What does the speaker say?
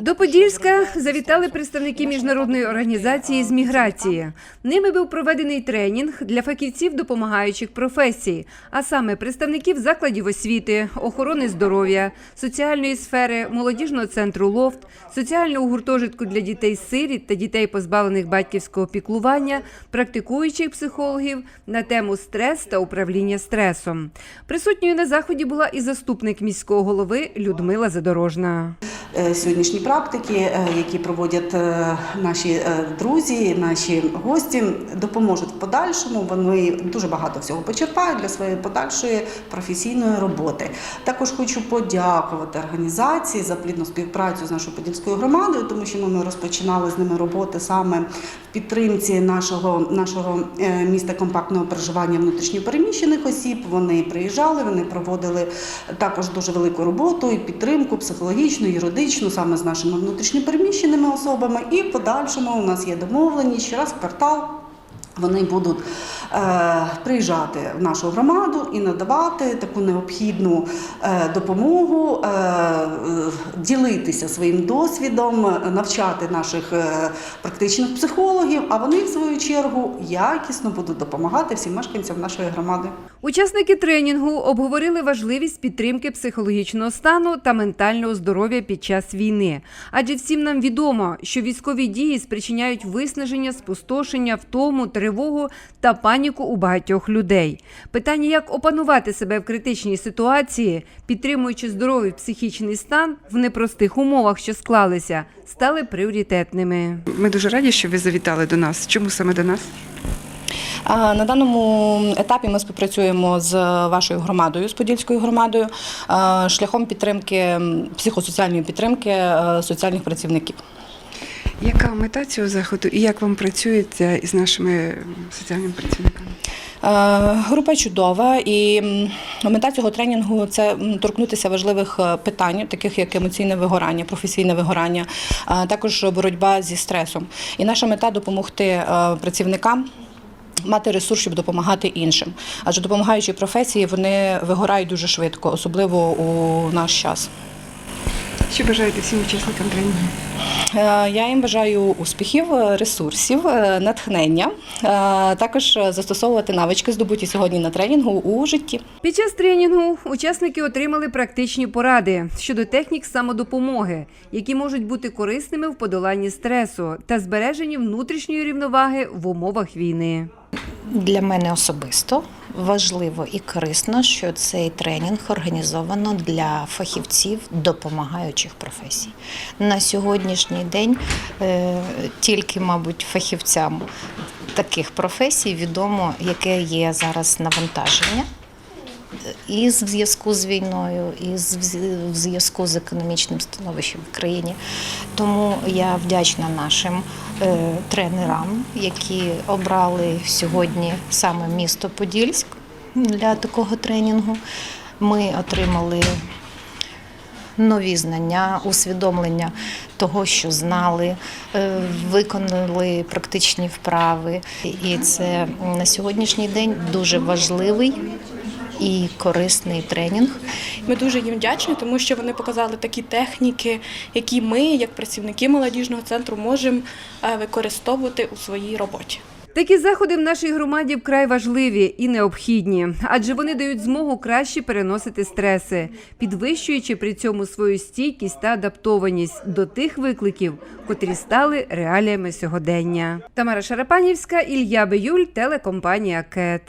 До Подільська завітали представники міжнародної організації з міграції. Ними був проведений тренінг для фахівців допомагаючих професій, а саме представників закладів освіти, охорони здоров'я, соціальної сфери, молодіжного центру Лофт, соціального гуртожитку для дітей сиріт та дітей, позбавлених батьківського піклування, практикуючих психологів на тему стрес та управління стресом. Присутньою на заході була і заступник міського голови Людмила Задорожна. Е, сьогоднішні практики, е, які проводять е, наші е, друзі, наші гості, допоможуть в подальшому. Вони дуже багато всього почерпають для своєї подальшої професійної роботи. Також хочу подякувати організації за плідну співпрацю з нашою подільською громадою, тому що ми розпочинали з ними роботи саме в підтримці нашого, нашого міста компактного проживання внутрішньопереміщених осіб. Вони приїжджали, вони проводили також дуже велику роботу і підтримку психологічну, юридичну, саме з нашими внутрішньопереміщеними особами. І в подальшому у нас є домовленість, що раз квартал. Вони будуть е, приїжджати в нашу громаду і надавати таку необхідну е, допомогу, е, ділитися своїм досвідом, навчати наших е, практичних психологів. А вони, в свою чергу, якісно будуть допомагати всім мешканцям нашої громади. Учасники тренінгу обговорили важливість підтримки психологічного стану та ментального здоров'я під час війни. Адже всім нам відомо, що військові дії спричиняють виснаження, спустошення, втому, тривогу та паніку у багатьох людей. Питання, як опанувати себе в критичній ситуації, підтримуючи здоровий психічний стан в непростих умовах, що склалися, стали пріоритетними. Ми дуже раді, що ви завітали до нас. Чому саме до нас? На даному етапі ми співпрацюємо з вашою громадою, з Подільською громадою, шляхом підтримки психосоціальної підтримки е, соціальних працівників. Яка мета цього заходу і як вам працюється із нашими соціальними працівниками? Е, Група чудова, і мета цього тренінгу це торкнутися важливих е, питань, таких як емоційне вигорання, професійне вигорання, а також боротьба зі стресом. І наша мета допомогти е, працівникам. Мати ресурс, щоб допомагати іншим, адже допомагаючі професії вони вигорають дуже швидко, особливо у наш час. Що бажаєте всім учасникам тренінгу? Е, Я їм бажаю успіхів, е, ресурсів, е, натхнення, також застосовувати навички, здобуті сьогодні на тренінгу у житті. Під час тренінгу учасники отримали практичні поради щодо технік самодопомоги, які можуть бути корисними в подоланні стресу та збереженні внутрішньої рівноваги в умовах війни. Для мене особисто важливо і корисно, що цей тренінг організовано для фахівців допомагаючих професій. На сьогоднішній день е, тільки, мабуть, фахівцям таких професій відомо, яке є зараз навантаження. І в зв'язку з війною, і в зв'язку з економічним становищем в країні. Тому я вдячна нашим е, тренерам, які обрали сьогодні саме місто Подільськ для такого тренінгу. Ми отримали нові знання, усвідомлення того, що знали, е, виконали практичні вправи. І це на сьогоднішній день дуже важливий і корисний тренінг. Ми дуже їм вдячні, тому що вони показали такі техніки, які ми, як працівники молодіжного центру, можемо е, використовувати у своїй роботі. Такі заходи в нашій громаді вкрай важливі і необхідні, адже вони дають змогу краще переносити стреси, підвищуючи при цьому свою стійкість та адаптованість до тих викликів, котрі стали реаліями сьогодення. Тамара Шарапанівська, Ілля Биюль, телекомпанія КЕТ.